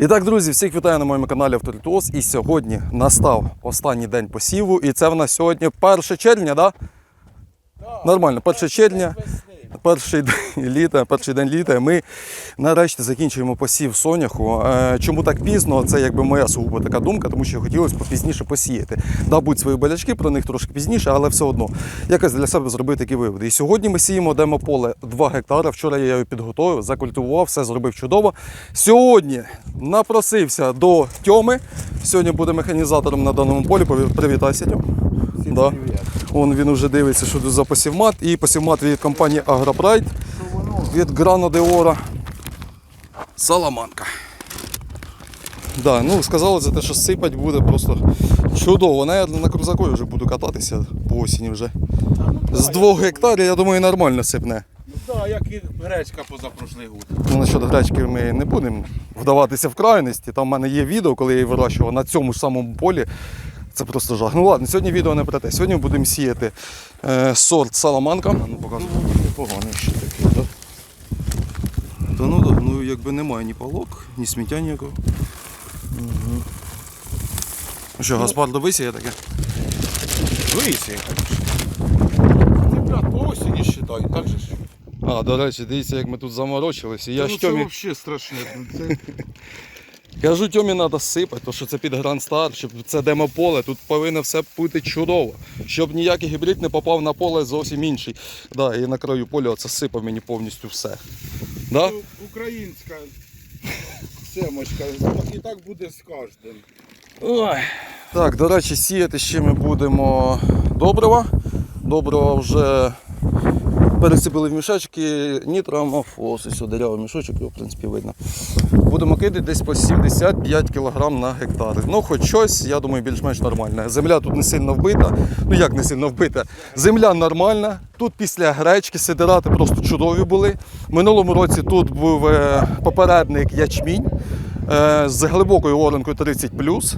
І так, друзі, всіх вітаю на моєму каналі Авторитос. І сьогодні настав останній день посіву. І це в нас сьогодні 1 червня, да? Нормально, 1 червня, перший день літа, перший день літа. Ми нарешті закінчуємо посів соняху. Е, Чому так пізно? Це якби моя сугубо така думка, тому що хотілося попізніше посіяти. Да, будуть свої болячки, про них трошки пізніше, але все одно якось для себе зробити такі виводи. І сьогодні ми сіємо демополе 2 гектари. Вчора я його підготував, закультивував, все зробив чудово. Сьогодні напросився до Тьоми. Сьогодні буде механізатором на даному полі. Привітайся, Тьом. Да. Он він вже дивиться, що тут за посівмат. І посівмат від компанії Агропрайд від Грано де Ора. Саламанка. Да, ну сказали за те, що сипать буде просто чудово. Наверно, на крузакові вже буду кататися по осені вже. З двох гектарів, я думаю, нормально сипне. Ну так, як і гречка позапрошлий год. Ну, насчет гречки ми не будемо вдаватися в крайності. Там в мене є відео, коли я її вирощував на цьому ж самому полі. Це просто жах. Ну ладно, сьогодні відео не про те. Сьогодні будемо сіяти е, сорт Саламанка. Ну, показую. Непоганий ще такий, так? Та ну да, ну якби немає ні палок, ні сміття ніякого. Угу. Що, Гаспар висіє таке? Висі. Ребят, по осені считай, так же ж. А, до речі, дивіться, як ми тут заморочилися. Я ну, це Тьомі взагалі страшне. Це... Кажу, Тьомі треба сипати, тому що це під Гранд Стар, щоб це демополе, тут повинно все бути чудово, щоб ніякий гібрид не попав на поле зовсім інший. Да, і на краю поля це сипав мені повністю все. Да? Ну, Українська семочка, і так буде з кожним. Ой. Так, до речі, сіяти ще ми будемо добрива. Добрива вже пересипали в мішечки, нітромофос, ось деревий мішочок, його в принципі видно. Будемо кидати десь по 75 кг на гектар. Ну, хоч щось, я думаю, більш-менш нормальне. Земля тут не сильно вбита. Ну як не сильно вбита? Земля нормальна. Тут після гречки сидирати просто чудові були. Минулому році тут був е, попередник ячмінь. Е, З глибокою оранкою 30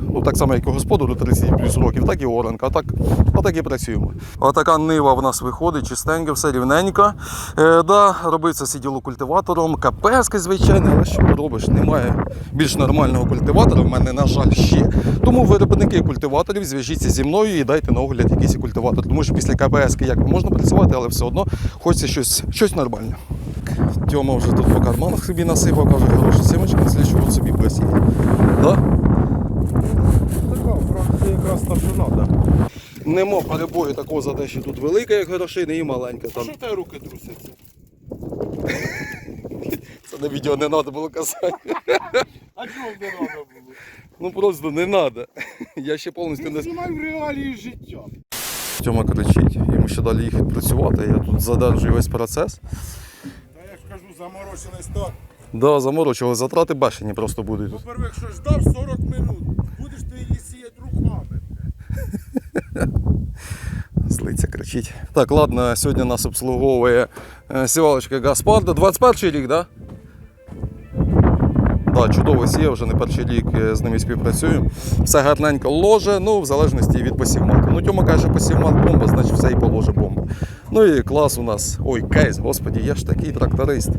ну так само, як і господару 30 плюс років, так і оранка. А так, отак і працюємо. Отака нива в нас виходить, чистенько, все рівненько. Е, да, робиться сиділо культиватором, КПС, звичайно, але що робиш? Немає більш нормального культиватора. В мене, на жаль, ще. Тому виробники культиваторів зв'яжіться зі мною і дайте на огляд якийсь культиватор. Тому що після КПС якби можна працювати, але все одно хочеться щось, щось нормальне. Тьома вже тут по карманах собі насипав, каже, хороші сімочки, на слідчий собі посіє. Да? Така, правда, якраз треба. Нема перебою такого за те, що тут велика, як горошина, і маленька. Там. Що тебе руки трусяться? Це на відео не треба було казати. А чого не треба було? Ну просто не треба. Я ще повністю не. Знімай в реалії життя. Тьома кричить, йому ще далі їхати працювати, я тут задержую весь процес. Заморочений так. Да, заморочували, затрати бешені просто будуть. По-перше, якщо ждав 40 минут, будеш ти її сіяти руками. Злиться, кричить. Так, ладно, сьогодні нас обслуговує е, сівалочка Гаспарда. 21 рік, так? Да? Да, чудово сіє, вже не перший рік е, з ними співпрацюю. Все гарненько ложе, ну, в залежності від посівмату. Ну, Тьома каже, посівмат бомба, значить все і положе бомба. Ну і клас у нас. Ой, кейс, господі, я ж такий тракторист.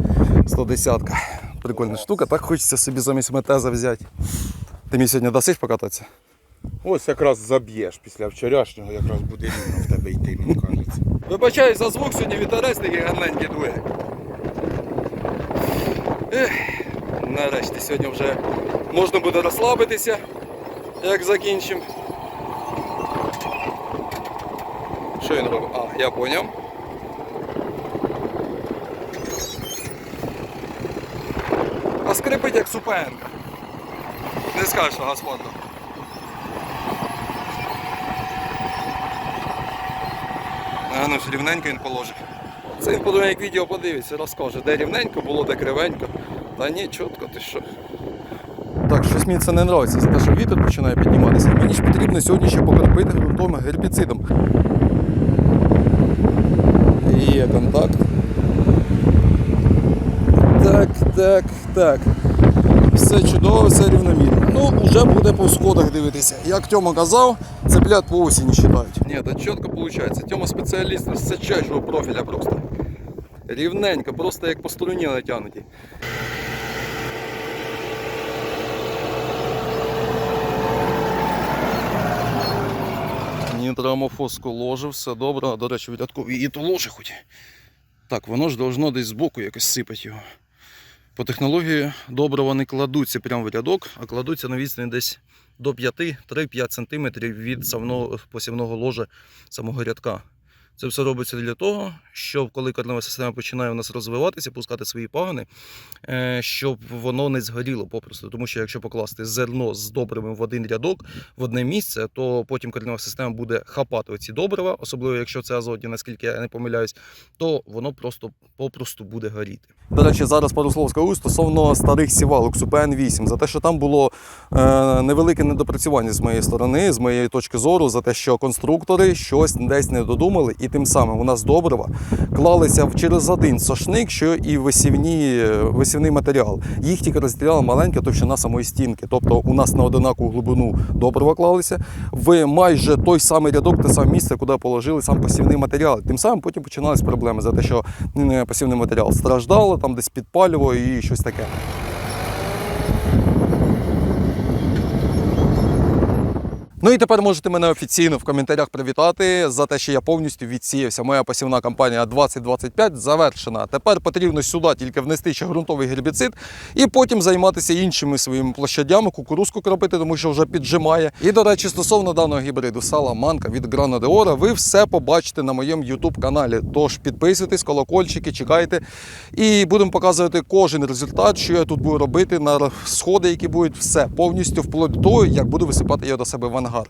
110 ка Прикольна штука, так хочеться собі замість метеза взяти. Ти мені сьогодні дасиш покататися? Ось якраз заб'єш після вчорашнього, якраз буде рівно в тебе йти, мені кажеться. Вибачаю за звук, сьогодні вітерець такий гарненький дує. Ех, нарешті сьогодні вже можна буде розслабитися, як закінчимо. Що він робить? А, я поняв. Скрипить як супенка. Не скажеш, що господар. А ну рівненько він положить. Це він подумає, як відео подивиться, розкаже, де рівненько було, де кривенько. Та ні, чітко, ти що. Так, щось мені це не подобається, за те, що вітер починає підніматися. Мені ж потрібно сьогодні ще покропити ґрунтовим гербіцидом. Є контакт так, так. Все чудово, все рівномірно. Ну, вже буде по сходах дивитися. Як Тьома казав, це блядь, по осені считають. Ні, це чітко виходить. Тьома спеціаліст височайшого профіля просто. Рівненько, просто як по струні натягнуті. Нітрамофоску ложив, все добре, до речі, відрядкові і то ложе хоч. Так, воно ж должно десь збоку якось сипати його. По технології добрива не кладуться прямо в рядок, а кладуться на відстані десь до 5-3-5 см від посівного ложа самого рядка. Це все робиться для того, щоб коли корнева система починає у нас розвиватися, пускати свої пагони, е, щоб воно не згоріло попросту. Тому що якщо покласти зерно з добривом в один рядок в одне місце, то потім корнева система буде хапати оці добрива, особливо якщо це азотні, наскільки я не помиляюсь, то воно просто попросту буде горіти. До речі, зараз пару слов скажу стосовно старих сівалок Супен 8 за те, що там було е, невелике недопрацювання з моєї сторони, з моєї точки зору, за те, що конструктори щось десь не додумали, і тим самим у нас добрива клалися через один сошник, що і висівні, висівний матеріал. Їх тільки розділяла маленька товщина самої стінки. Тобто у нас на одинакову глибину добрива клалися в майже той самий рядок, те саме місце, куди положили сам посівний матеріал. Тим самим потім починались проблеми за те, що посівний матеріал страждало, там десь підпалювало і щось таке. Ну і тепер можете мене офіційно в коментарях привітати за те, що я повністю відсіявся. Моя посівна кампанія 2025 завершена. Тепер потрібно сюди тільки внести ще ґрунтовий гербіцид і потім займатися іншими своїми площадями, кукурузку кропити, тому що вже піджимає. І до речі, стосовно даного гібриду Саламанка від Грана Деора, ви все побачите на моєму YouTube каналі. Тож підписуйтесь, колокольчики, чекайте. І будемо показувати кожен результат, що я тут буду робити на сходи, які будуть все повністю вплоть до того, як буду висипати його до себе в ангар. har.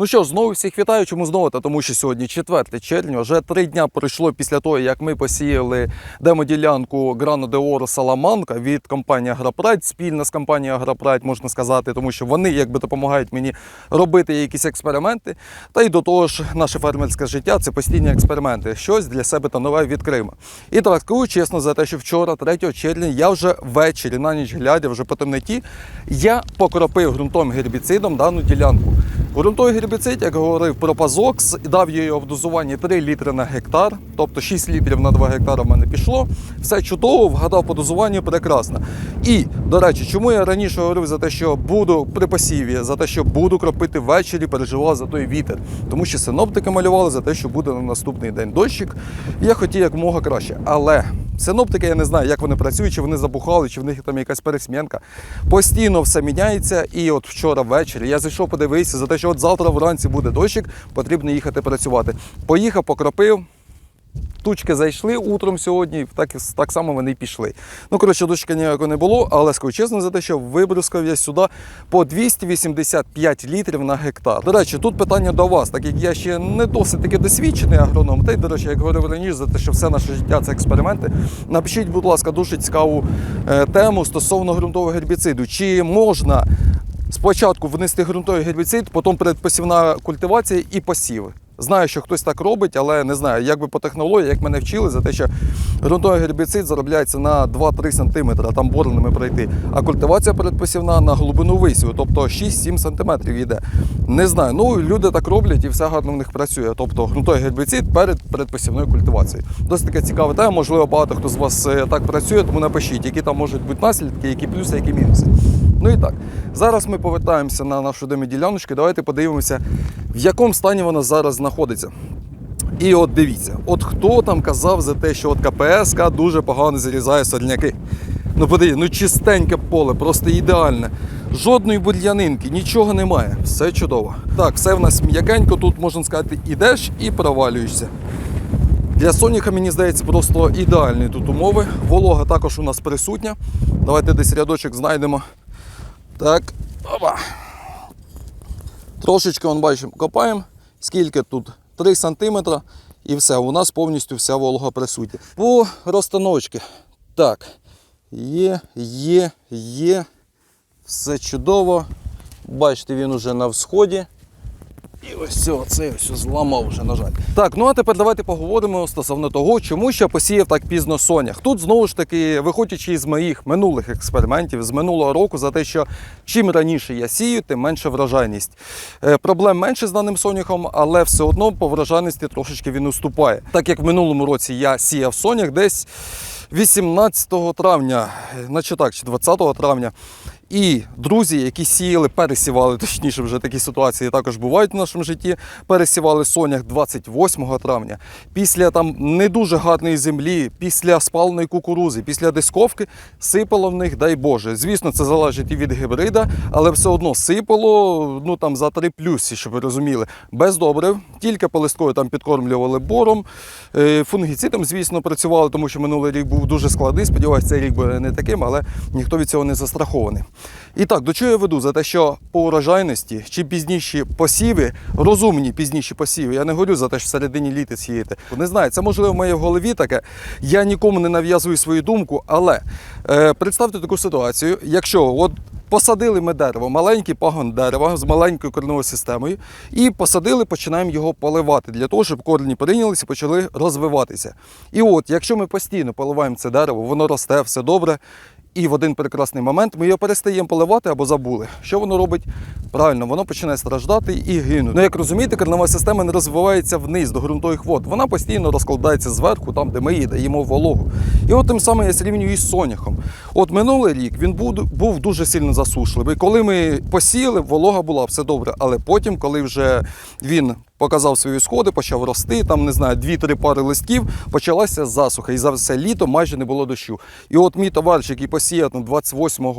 Ну що ж, знову всіх вітаю. Чому знову? Та тому що сьогодні 4 червня, вже три дня пройшло після того, як ми посіяли демоділянку Грано де Оро Саламанка від компанії Агропрайд, спільно з компанією Агропрайд, можна сказати, тому що вони якби допомагають мені робити якісь експерименти. Та й до того ж, наше фермерське життя це постійні експерименти. Щось для себе та нове відкриємо. І так скажу чесно, за те, що вчора, 3 червня, я вже ввечері на ніч глядя, вже по темноті, я покропив ґрунтовим гербіцидом дану ділянку. Ґрунтовий гербіцид, як говорив про Пазокс, дав я його в дозуванні 3 літри на гектар, тобто 6 літрів на 2 гектара в мене пішло. Все чудово, вгадав по дозуванню прекрасно. І, до речі, чому я раніше говорив за те, що буду при посіві, за те, що буду кропити ввечері, переживав за той вітер. Тому що синоптики малювали за те, що буде на наступний день дощик. Я хотів якомога краще. Але синоптики, я не знаю, як вони працюють, чи вони забухали, чи в них там якась пересмінка. Постійно все міняється. І от вчора ввечері я зайшов, подивився за те, що от завтра вранці буде дощик, потрібно їхати працювати. Поїхав, покропив. Тучки зайшли утром сьогодні, так, так само вони пішли. Ну, коротше, дощика ніякого не було, але скажу чесно за те, що вибрускав я сюди по 285 літрів на гектар. До речі, тут питання до вас, так як я ще не досить таки досвідчений агроном, та й, до речі, як говорив раніше, за те, що все наше життя це експерименти. Напишіть, будь ласка, дуже цікаву е, тему стосовно ґрунтового гербіциду. Чи можна спочатку внести ґрунтовий гербіцид, потім передпосівна культивація і посіви. Знаю, що хтось так робить, але не знаю, як би по технології, як мене вчили, за те, що ґрунтовий гербіцид заробляється на 2-3 см, там борними пройти. А культивація передпосівна на глибину висіву, тобто 6-7 см йде. Не знаю. Ну люди так роблять і все гарно в них працює. Тобто ґрунтовий гербіцид перед передпосівною культивацією. Досить така цікава тема. Можливо, багато хто з вас е, так працює, тому напишіть, які там можуть бути наслідки, які плюси, які мінуси. Ну і так, зараз ми повертаємося на нашу деміділяночку. Давайте подивимося, в якому стані вона зараз знаходиться. І от дивіться, от хто там казав за те, що от КПСК дуже погано зарізає сорняки. Ну подивіться, ну чистеньке поле, просто ідеальне. Жодної бур'янинки, нічого немає. Все чудово. Так, все в нас м'якенько, тут можна сказати, ідеш і провалюєшся. Для соняха, мені здається, просто ідеальні тут умови. Волога також у нас присутня. Давайте десь рядочок знайдемо. Так, опа. Трошечки, он бачимо, копаємо. Скільки тут? 3 см і все. У нас повністю вся волога присутня. По розстановочки. Так. Є, є, є. Все чудово. Бачите, він уже на всході. І ось це, це ось зламав вже, на жаль. Так, ну а тепер давайте поговоримо стосовно того, чому ще посіяв так пізно сонях. Тут знову ж таки, виходячи із моїх минулих експериментів з минулого року, за те, що чим раніше я сію, тим менше врожайність. Е, проблем менше з даним соняхом, але все одно по врожайності трошечки він уступає. Так як в минулому році я сіяв сонях десь 18 травня, е, наче так, чи 20 травня. І друзі, які сіяли, пересівали, точніше, вже такі ситуації також бувають в нашому житті. Пересівали сонях 28 травня. Після там не дуже гарної землі, після спаленої кукурузи, після дисковки сипало в них, дай Боже. Звісно, це залежить і від гібрида, але все одно сипало ну там за 3 плюсі, щоб ви розуміли. Без добрив, тільки по листкові там підкормлювали бором. Е, Фунгіцидом, звісно, працювали, тому що минулий рік був дуже складний. Сподіваюся, цей рік буде не таким, але ніхто від цього не застрахований. І так, до чого я веду? За те, що по урожайності чи пізніші посіви, розумні пізніші посіви, я не говорю за те, що в середині літа сіяти. Не знаю, це можливо в моїй голові таке. Я нікому не нав'язую свою думку, але е, представте таку ситуацію, якщо от. Посадили ми дерево, маленький пагон дерева з маленькою кореневою системою, і посадили, починаємо його поливати для того, щоб корені прийнялися почали розвиватися. І от, якщо ми постійно поливаємо це дерево, воно росте, все добре. І в один прекрасний момент ми його перестаємо поливати або забули. Що воно робить? Правильно, воно починає страждати і гинути. Ну, як розумієте, коренева система не розвивається вниз до ґрунтових вод. Вона постійно розкладається зверху, там, де ми їй даємо вологу. І от тим самим я зрівнюю із соняхом. От минулий рік він був дуже сильно засушливий. Коли ми посіяли, волога була все добре. Але потім, коли вже він показав свої сходи, почав рости, там не знаю, дві-три пари листків, почалася засуха. І за все літо майже не було дощу. І от мій товариш, який посіяв на 28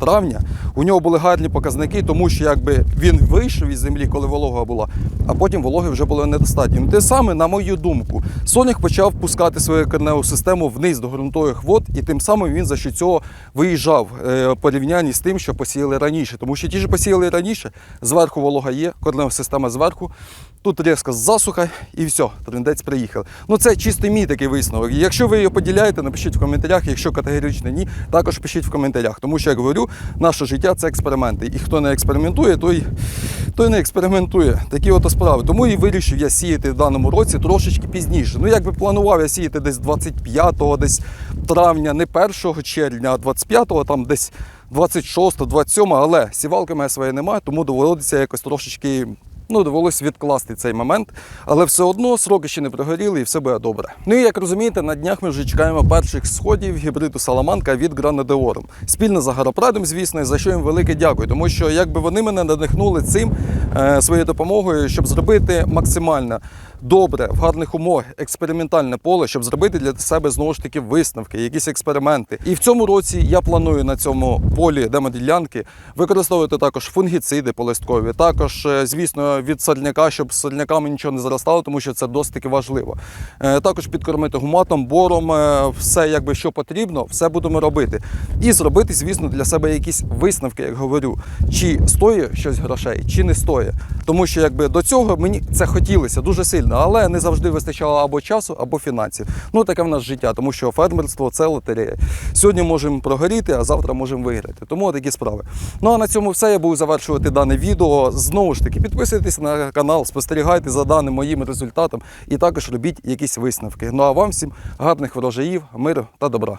травня, у нього були гарні показники, тому що якби він вийшов із землі, коли волога була, а потім вологи вже було недостатньо. Ну, Те саме, на мою думку, сонях почав пускати свою кореневу систему вниз до ґрунтових вод, і тим самим він за що цього виїжджав е, порівнянні з тим, що посіяли раніше. Тому що ті ж посіяли раніше, зверху волога є, коренева система зверху. Тут різко засуха і все, трендець приїхав. Ну це чисто мій такий висновок. Якщо ви його поділяєте, напишіть в коментарях. Якщо категорично ні, також пишіть в коментарях. Тому що, як говорю, наше життя це експерименти. І хто не експериментує, той, той не експериментує. Такі от справи. Тому і вирішив я сіяти в даному році трошечки пізніше. Ну, якби планував я сіяти десь 25-го, десь травня, не 1 червня, а 25-го, там десь 26, 27, але сівалки моя своєї немає, тому доводиться якось трошечки. Ну, довелося відкласти цей момент, але все одно сроки ще не прогоріли і все буде добре. Ну і як розумієте, на днях ми вже чекаємо перших сходів гібриду Саламанка від Гранадеором. Спільно з Агропрадом, звісно, за що їм велике дякую, тому що якби вони мене надихнули цим е, своєю допомогою, щоб зробити максимально добре, в гарних умовах, експериментальне поле, щоб зробити для себе знову ж таки висновки, якісь експерименти. І в цьому році я планую на цьому полі демоділянки використовувати також фунгіциди полисткові, також, е, звісно, від сорняка, щоб з сорняками нічого не заростало, тому що це досить таки важливо. Е, Також підкормити гуматом, бором, е, все якби що потрібно, все будемо робити. І зробити, звісно, для себе якісь висновки, як говорю, чи стоїть щось грошей, чи не стоїть. Тому що якби до цього мені це хотілося дуже сильно, але не завжди вистачало або часу, або фінансів. Ну таке в нас життя, тому що фермерство це лотерея. Сьогодні можемо прогоріти, а завтра можемо виграти. Тому такі справи. Ну а на цьому все. Я буду завершувати дане відео. Знову ж таки, підписуйтесь на канал, спостерігайте за даним моїм результатом і також робіть якісь висновки. Ну а вам всім гарних врожаїв, миру та добра.